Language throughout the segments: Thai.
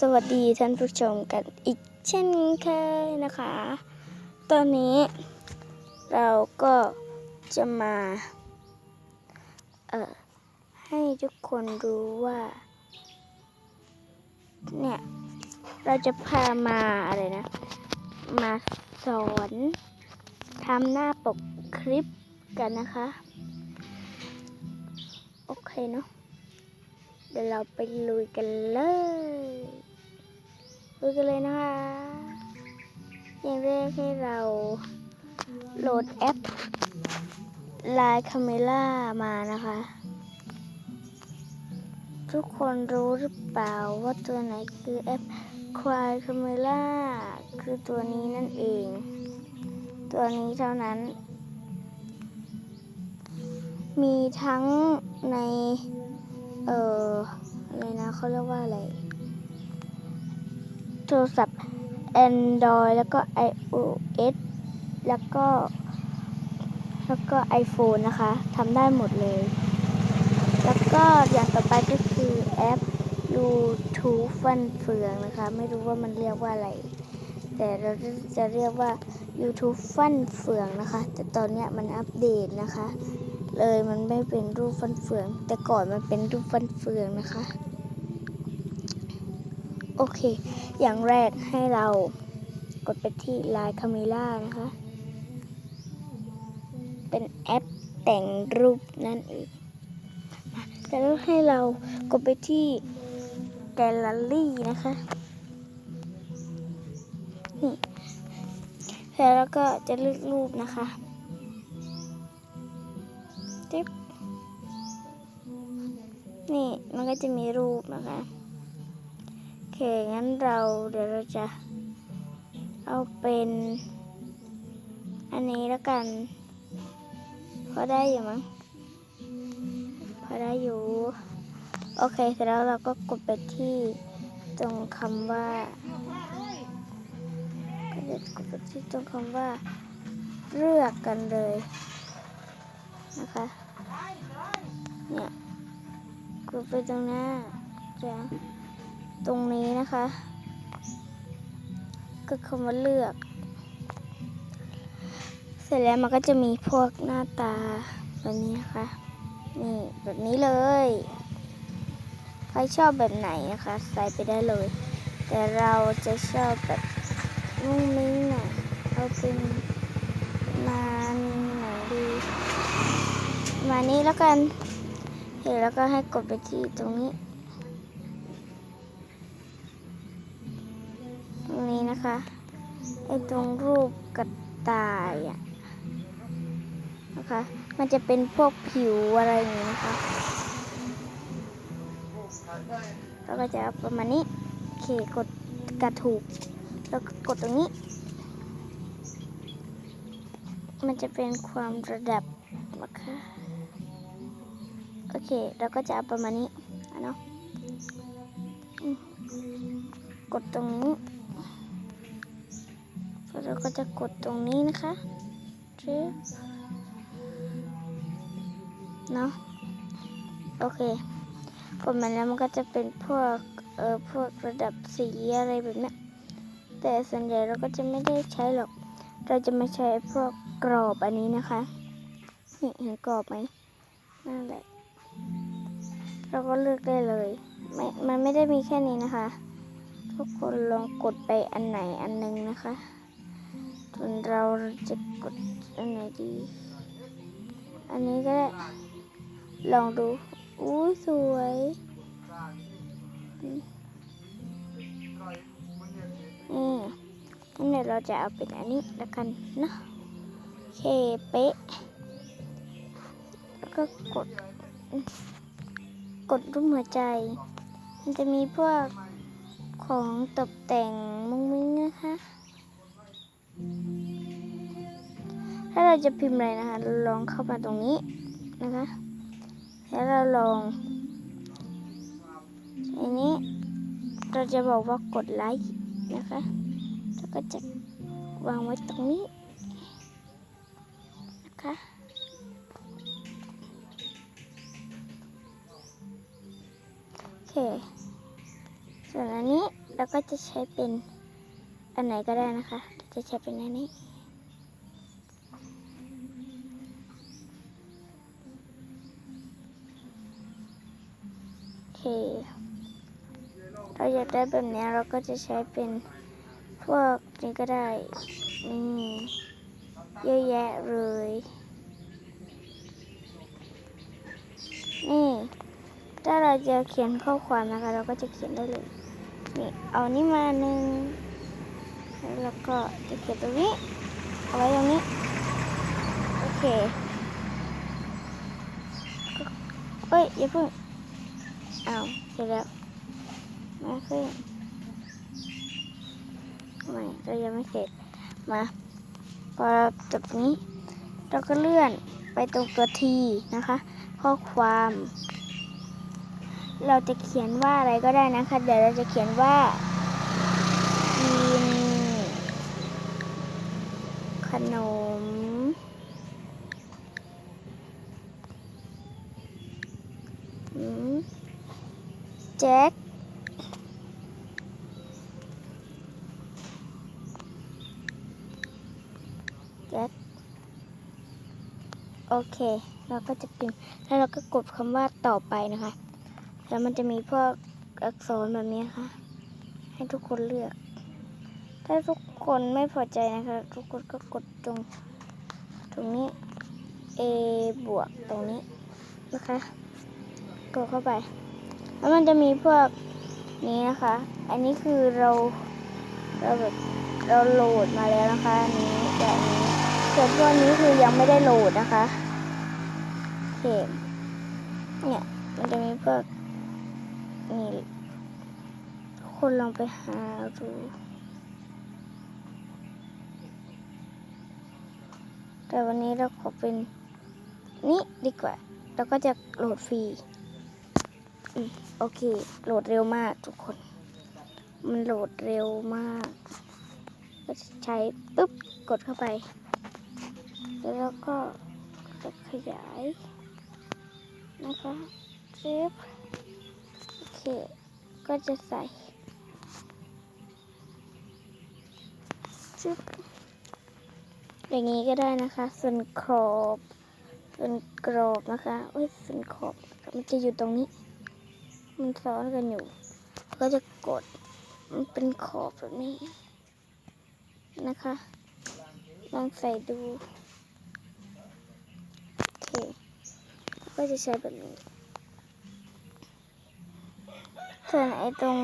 สวัสดีท่านผู้ชมกันอีกเช่นเคยนะคะ ตอนนี้เราก็จะมาเอ่อให้ทุกคนรู้ว่า เนี่ย เราจะพามาอะไรนะ มาสอนทำหน้าปกคลิปกันนะคะ โอเคเนาะ ดี๋ยวเราไปลุยกันเลยลุยกันเลยนะคะอย่างแรกให้เราโหลดแอป Line Camera มานะคะ ทุกคนรู้หรือเปล่าว่าตัวไหนคือแอป Line Camera คือตัวนี้นั่นเอง ตัวนี้เท่านั้น มีทั้งใน เอ่ออะไรนะเขาเรียกว่าอะไร โทรศัพท์ Android แล้วก็ iOS แล้วก็ แล้วก็ iPhone นะคะทำได้หมดเลย แล้วก็อย่างต่อไปก็คือแอป YouTube ฟันเฟืองนะคะ ไม่รู้ว่ามันเรียกว่าอะไร แต่เราจะเรียกว่า YouTube ฟันเฟืองนะคะ แต่ตอนเนี้ยมันอัปเดตนะคะ เลยมันไม่เป็นรูปฟันเฟือง แต่ก่อนมันเป็นรูปฟันเฟืองนะคะ โอเค อย่างแรกให้เรากดไปที่ Line Camera นะคะ เป็นแอปแต่งรูปนั่นเองแล้วให้เรากดไปที่ Gallery นะคะนี่แล้วก็จะเลือกรูปนะคะ จิ๊บนี่มันก็จะมีรูปนะคะโอเคงั้นเราเดี๋ยวเราจะเอาเป็น อันนี้แล้วกัน พอได้อยู่มั้งพอได้อยู่ โอเคเสร็จแล้วเราก็กดไปที่ตรงคำว่าก็จะกดไปที่ตรงคำว่าเลือกกันเลย นะคะ เนี่ยกดไปตรงหน้าจะตรงนี้นะคะ ก็คำว่าเลือก เสร็จแล้วมันก็จะมีพวกหน้าตาแบบนี้นะคะ นี่แบบนี้เลย ใครชอบแบบไหนนะคะ ใส่ไปได้เลย แต่เราจะชอบแบบนุ่งมิ้งหน่อยเอาเป็นมาน มานี้แล้วกันเห็นแล้วก็ให้กดไปที่ตรงนี้ ตรงนี้นะคะไอ้ตรงรูปกระต่ายอะนะคะ มันจะเป็นพวกผิวอะไรอย่างนี้นะคะแล้วก็จะประมาณนี้โอเคกดกระถูก แล้วก็กดตรงนี้ มันจะเป็นความระดับนะคะ โอเค เราก็จะเอาประมาณนี้เนาะกดตรงนี้แล้วเราก็จะกดตรงนี้นะคะชึบเนาะโอเคกดมาแล้วมันก็จะเป็นพวกเอ่อพวกระดับสีอะไรแบบนี้แต่ส่วนใหญ่เราก็จะไม่ได้ใช้หรอก เราจะมาใช้พวกกรอบอันนี้นะคะนี่เห็นกรอบไหมนั่นแหละ เราก็เลือกได้เลยไม่มันไม่ได้มีแค่นี้นะคะ ทุกคนลองกดไปอันไหนอันหนึงนะคะส่วนเราจะกดอันไหนดี อันนี้ก็ได้ลองดูอุ้ยสวยนี่งั้นเดี๋ยวเราจะเอาเป็นอันนี้แล้วกันเนาะเคเป๊ะแล้วก็กด กดรูปหัวใจ มันจะมีพวกของตกแต่งมุ้งมิ้งนะคะ ถ้าเราจะพิมพ์อะไรนะคะ เราลองเข้ามาตรงนี้นะคะ แล้วเราลองอันนี้เราจะบอกว่ากดไลค์นะคะ แล้วก็จะวางไว้ตรงนี้นะคะ ส่วนอันนี้แล้วก็จะใช้เป็นอันไหนก็ได้นะคะ จะใช้เป็นอันนี้โอเคเราอยากได้แบบนี้เราก็จะใช้เป็นพวกนี้ก็ได้นี่เยอะแยะเลย นี่ ถ้าเรา จะเขียนข้อความนะคะ เราก็จะเขียนได้เลย นี่เอานี่มาหนึ่งแล้วก็จะเขียนตรงนี้ เอาไว้ตรงนี้ โอเคเอ้ยอย่าเพิ่งเอาเสร็จแล้วมาขึ้นไม่เรายังไม่เสร็จมาพอจบนี้ เราก็เลื่อนไปตรงตัวทีนะคะ ข้อความ เราจะเขียนว่าอะไรก็ได้นะคะ เดี๋ยวเราจะเขียนว่ากินขนมอืมแจ็คแจ็คโอเค เราก็จะพิมพ์แล้วเราก็กดคำว่าต่อไปนะคะ แล้วมันจะมีพวกอักษรแบบนี้ค่ะ ให้ทุกคนเลือก ถ้าทุกคนไม่พอใจนะคะ ทุกคนก็กดตรงตรงนี้ A บวกตรงนี้นะคะกดเข้าไป แล้วมันจะมีพวกนี้นะคะ อันนี้คือเราเราแบบเราโหลดมาแล้วนะคะอันนี้แบบนี้ส่วนพวกนี้คือยังไม่ได้โหลดนะคะโอเคเนี่ยมันจะมีพวก นี่ทุกคนลองไปหาดูแต่วันนี้เราขอเป็นนี่ดีกว่า เราก็จะโหลดฟรีอโอเค โหลดเร็วมากทุกคน มันโหลดเร็วมาก ก็จะใช้ปุ๊บกดเข้าไป แล้วก็จะขยาย นะคะเจ็บ ก็จะใส่จึ๊บอย่างนี้ก็ได้นะคะ ส่วนขอบส่วนกรอบนะคะเอ้ยส่วนขอบมันจะอยู่ตรงนี้ มันซ้อนกันอยู่ ก็จะกดมันเป็นขอบแบบนี้นะคะลองใส่ดูโอเคก็จะใช้แบบนี้ ส่วนไอ้ตรง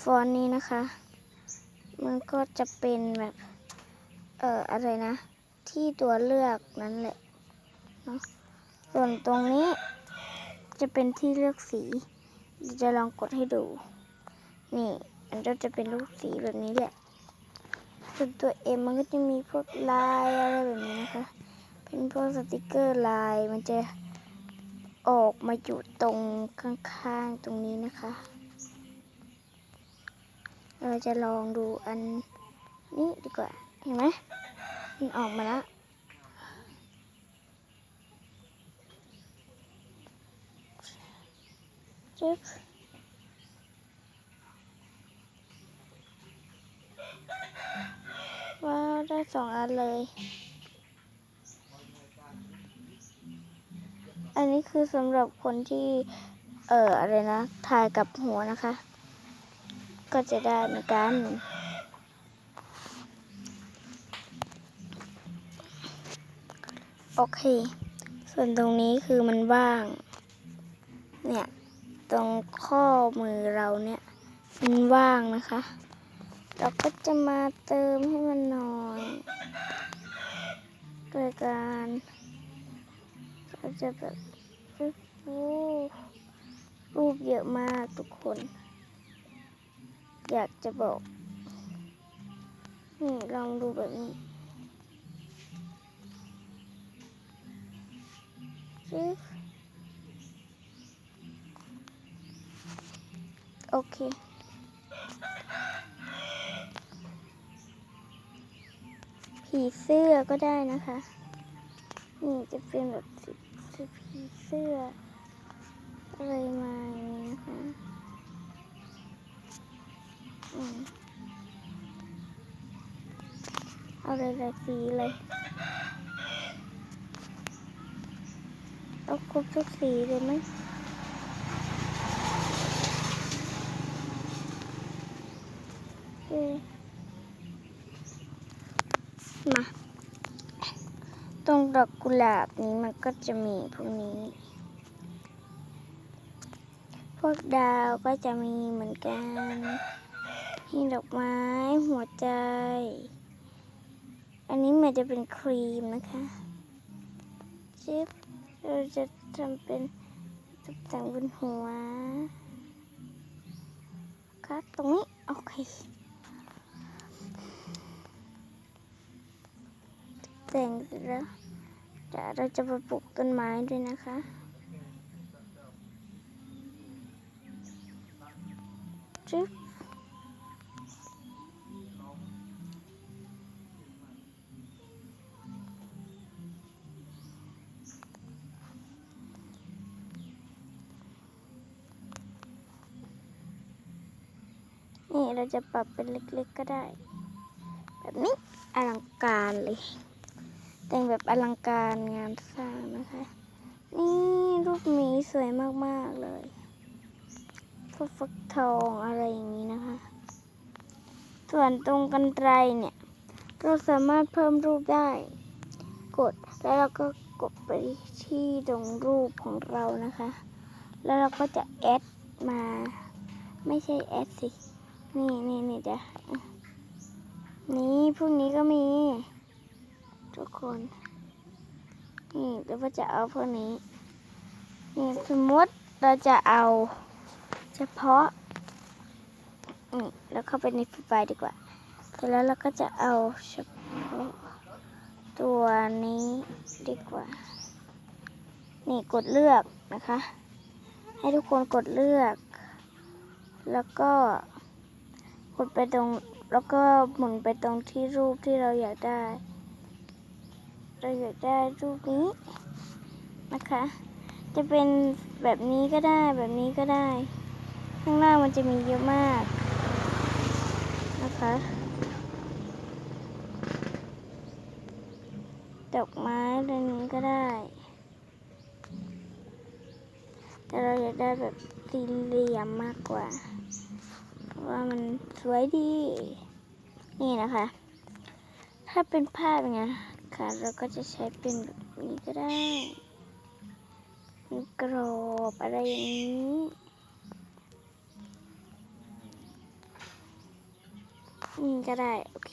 ฟอนต์นี้นะคะ มันก็จะเป็นแบบ เอ่ออะไรนะ ที่ตัวเลือกนั้นแหละเนาะส่วนตรงนี้จะเป็นที่เลือกสีจะลองกดให้ดู นี่มันก็จะเป็นลูกสีแบบนี้แหละส่วนตัวเอ็มมันก็จะมีพวกลายอะไรแบบนี้นะคะ เป็นพวกสติกเกอร์ลายมันจะ ออกมาอยู่ตรงข้างๆตรงนี้นะคะ เราจะลองดูอันนี้ดีกว่า เห็นไหมมันออกมาแล้วจึ๊บว้าว ได้สองอันเลย อันนี้ คือสำหรับคนที่ เอ่ออะไรนะถ่ายกับหัวนะคะ ก็จะได้เหมือนกัน โอเค ส่วนตรงนี้คือมันว่าง เนี่ย ตรงข้อมือเราเนี่ย มันว่างนะคะ เราก็จะมาเติมให้มันหน่อยโดยการเราจะแบบ รูปเยอะมากทุกคน อยากจะบอกนี่ลองดูแบบนี้โอเค ผีเสื้อก็ได้นะคะ นี่จะเป็นแบบสีผีเสื้อ อะไรมาอย่างนี้นะคะอืมเอาเลยหลายสีเลยเอาครบทุกสีเลยไหมมา ตรงดอกกุหลาบนี้มันก็จะมีพวกนี้ กดาวก็จะมีเหมือนกันนี่ดอกไม้หัวใจ อันนี้มันจะเป็นครีมนะคะจิ๊บเราจะทำเป็นตกแต่งบนหัวค่ะตรงนี้ โอเคแต่งเสร็จแล้วเดี๋ยวเราจะไปปลูกต้นไม้ด้วยนะคะ จึ๊บนี่เราจะปรับเป็นเล็กๆก็ได้ แบบนี้อลังการเลย แต่งแบบอลังการงานสร้างนะคะ นี่รูปหมีสวยมากๆเลย กฟักทองอะไรอย่างนี้นะคะ ส่วนตรงกันไกรเนี่ยเราสามารถเพิ่มรูปได้ กดแล้วเราก็กดไปที่ตรงรูปของเรานะคะ แล้วเราก็จะแอดมา ไม่ใช่แอดสิ นี่นี่นี่จ้ะอะนี่พวกนี้ก็มี ทุกคน นี่เราก็จะเอาพวกนี้ นี่สมมติเราจะเอา เฉพาะนี่แล้วเข้าไปในไฟล์ดีกว่าเสร็จแล้วเราก็จะเอาเฉพาะตัวนี้ดีกว่า นี่กดเลือกนะคะ ให้ทุกคนกดเลือก แล้วก็กดไปตรงแล้วก็หมุนไปตรงที่รูปที่เราอยากได้ เราอยากได้รูปนี้นะคะ จะเป็นแบบนี้ก็ได้แบบนี้ก็ได้ ข้างล่างมันจะมีเยอะมากนะคะดอกไม้แบบนี้ก็ได้ แต่เราอยากได้แบบสี่เหลี่ยมมากกว่า เพราะว่ามันสวยดี นี่นะคะ ถ้าเป็นภาพอย่างเงี้ยค่ะ เราก็จะใช้เป็นแบบนี้ก็ได้ กรอบอะไรอย่างนี้ นี่ก็ได้ โอเค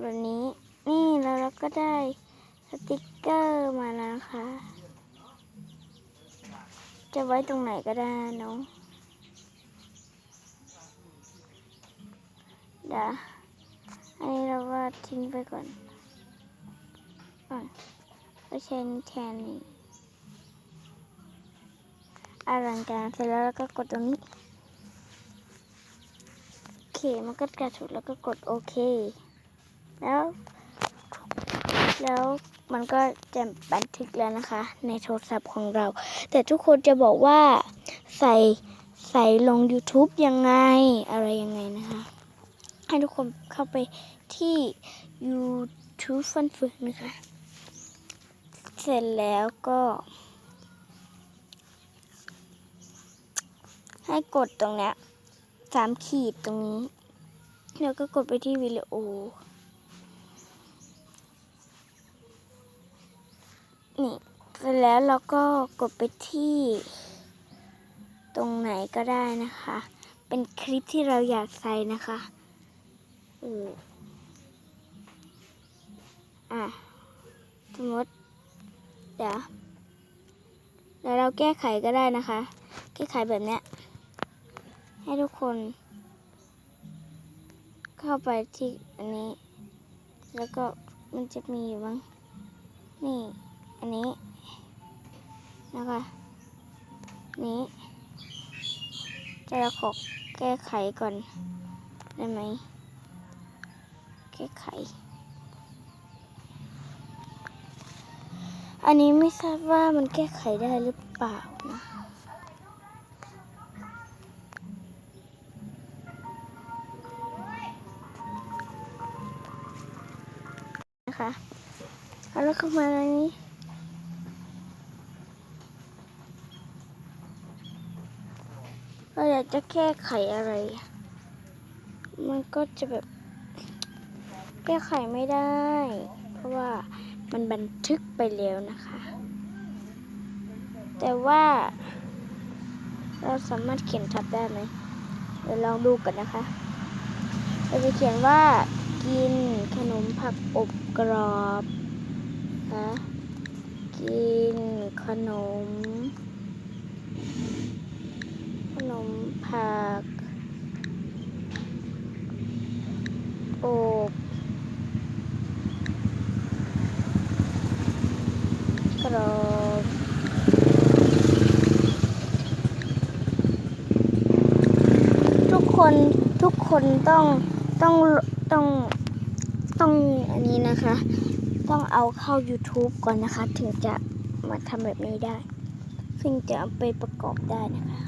แบบนี้นี่แล้วเราก็ได้สติกเกอร์มาแล้วนะคะ จะไว้ตรงไหนก็ได้เนาะเดี๋ยวอันนี้เราก็ทิ้งไปก่อนอะก็ใช้นี่แทนนี่อลังการเสร็จแล้วเราก็กดตรงนี้ มันก็กระถูกแล้วก็กดโอเค แล้ว แล้วมันก็จะบันทึกแล้วนะคะ ในโทรศัพท์ของเรา แต่ทุกคนจะบอกว่าใส่ใส่ลง YouTube ยังไงอะไรยังไงนะคะ ให้ทุกคนเข้าไปที่ YouTube ฟันฝึกนะคะ เสร็จแล้วก็ ให้กดตรงเนี้ย สามขีดตรงนี้ แล้วก็กดไปที่วิดีโอ นี่เสร็จแล้วเราก็กดไปที่ ตรงไหนก็ได้นะคะ เป็นคลิปที่เราอยากใส่นะคะเอออะสมมติเดี๋ยวเดี๋ยวเราแก้ไขก็ได้นะคะ แก้ไขแบบเนี้ย ให้ทุกคน เข้าไปที่อันนี้ แล้วก็มันจะมีอยู่บ้างนี่ อันนี้นะคะนี้จะเราขอแก้ไขก่อน ได้ไหม แก้ไข อันนี้ไม่ทราบว่ามันแก้ไขได้หรือเปล่า เข้ามาในนี้เราอยากจะแก้ไขอะไร มันก็จะแบบ แก้ไขไม่ได้ เพราะว่ามันบันทึกไปแล้วนะคะ แต่ว่า เราสามารถเขียนทับได้ไหมเดี๋ยวลองดูกันนะคะ เราจะเขียนว่ากินขนมผักอบกรอบ นะกินขนม ขนมผักอบกรอบทุกคนทุกคนต้องต้องต้องต้องอันนี้นะคะ ต้องเอาเข้า YouTube ก่อนนะคะ ถึงจะมาทำแบบนี้ได้ ซึ่งจะเอาไปประกอบได้นะคะ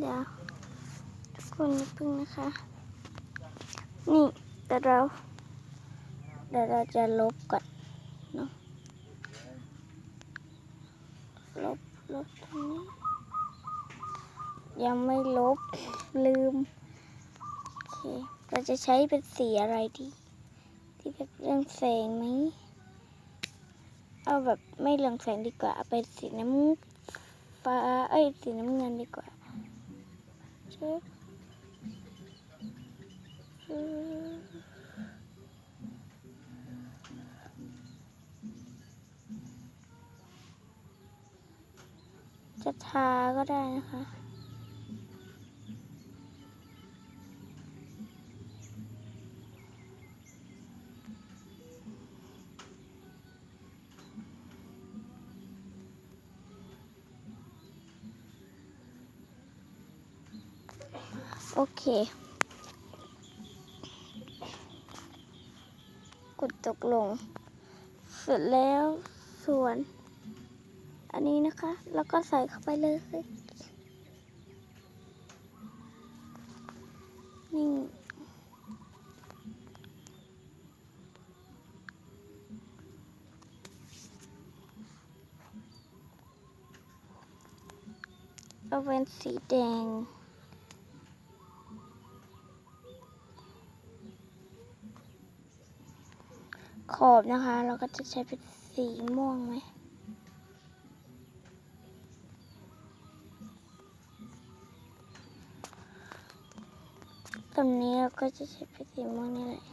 เดี๋ยวทุกคนอย่าเพึ่งนะคะ นี่ แต่เราเดี๋ยวเราจะลบก่อนเนาะลบลบตรงนี้ยังไม่ลบลืมโอเคเราจะใช้เป็นสีอะไรดีที่แบบเรื่องแสงไหมเอาแบบไม่เรืองแสงดีกว่าเอาเป็นสีน้ำฟ้าเอ้ยสีน้ำเงินดีกว่าชึบชึบ จะทาก็ได้นะคะโอเค กดตกลง เสร็จแล้วส่วน อันนี้นะคะ แล้วก็ใส่เข้าไปเลย นี่ เอาเป็นสีแดงขอบนะคะ เราก็จะใช้เป็นสีม่วงไหม ตรงนี้เราก็จะใช้พิธีม่วงนี่แหละ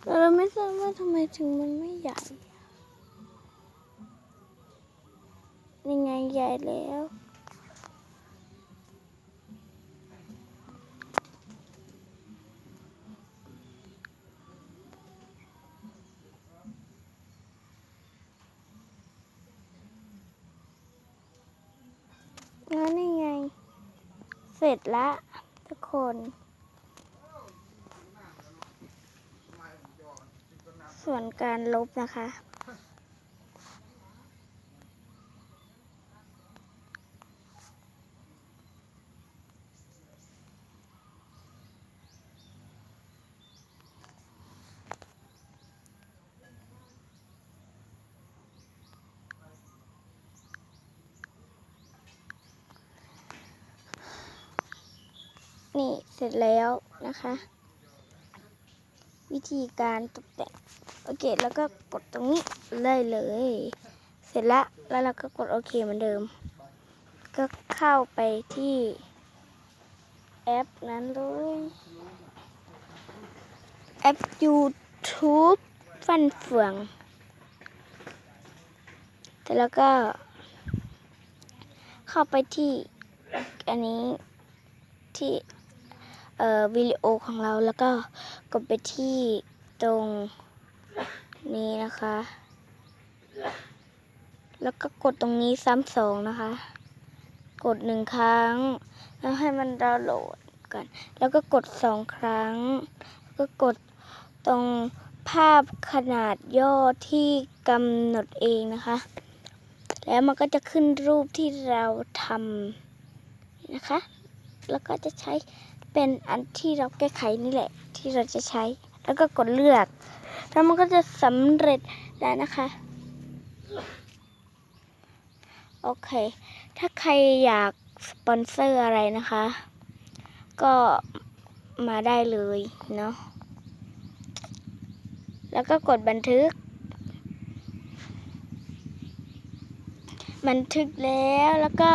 แต่เราไม่ทราบว่าทำไมถึงมันไม่ใหญ่ยังไงใหญ่แล้ว ร็จละทุกคน ส่วนการลบนะคะ นี่เสร็จแล้วนะคะ วิธีการตกแต่งโอเคแล้วก็กดตรงนี้ได้เลย เสร็จแล้วแล้วเราก็กดโอเคเหมือนเดิม ก็เข้าไปที่แอปนั้นเลยแอป YouTube ฟันเฟือง แต่แล้วก็ เข้าไปที่อันนี้ที่ วิดีโอของเราแล้วก็กดไปที่ตรงนี้นะคะ แล้วก็กดตรงนี้ซ้ำสองนะคะ กดหนึ่งครั้ง แล้วให้มันดาวน์โหลดกัน แล้วก็กดสองครั้ง ก็กดตรงภาพขนาดย่อที่กำหนดเองนะคะ แล้วมันก็จะขึ้นรูปที่เราทำนะคะ แล้วก็จะใช้ เป็นอันที่เราแก้ไขนี่แหละ ที่เราจะใช้ แล้วก็กดเลือก แล้วมันก็จะสำเร็จแล้วนะคะ โอเค ถ้าใครอยากสปอนเซอร์อะไรนะคะ ก็มาได้เลยเนาะ แล้วก็กดบันทึก บันทึกแล้วแล้วก็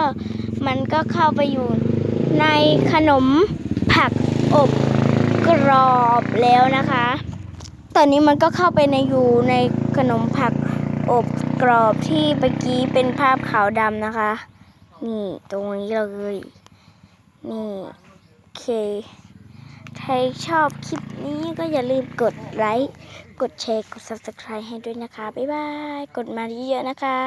มันก็เข้าไปอยู่ในขนม อบกรอบแล้วนะคะ ตอนนี้มันก็เข้าไปในอยู่ในขนมผักอบกรอบที่เมื่อกี้เป็นภาพขาวดำนะคะ นี่ตรงนี้เลย นี่โอเค ใครชอบคลิปนี้ก็อย่าลืมกดไลค์ กดแชร์ กด subscribe ให้ด้วยนะคะ บ๊ายบาย กดมาเยอะๆนะคะ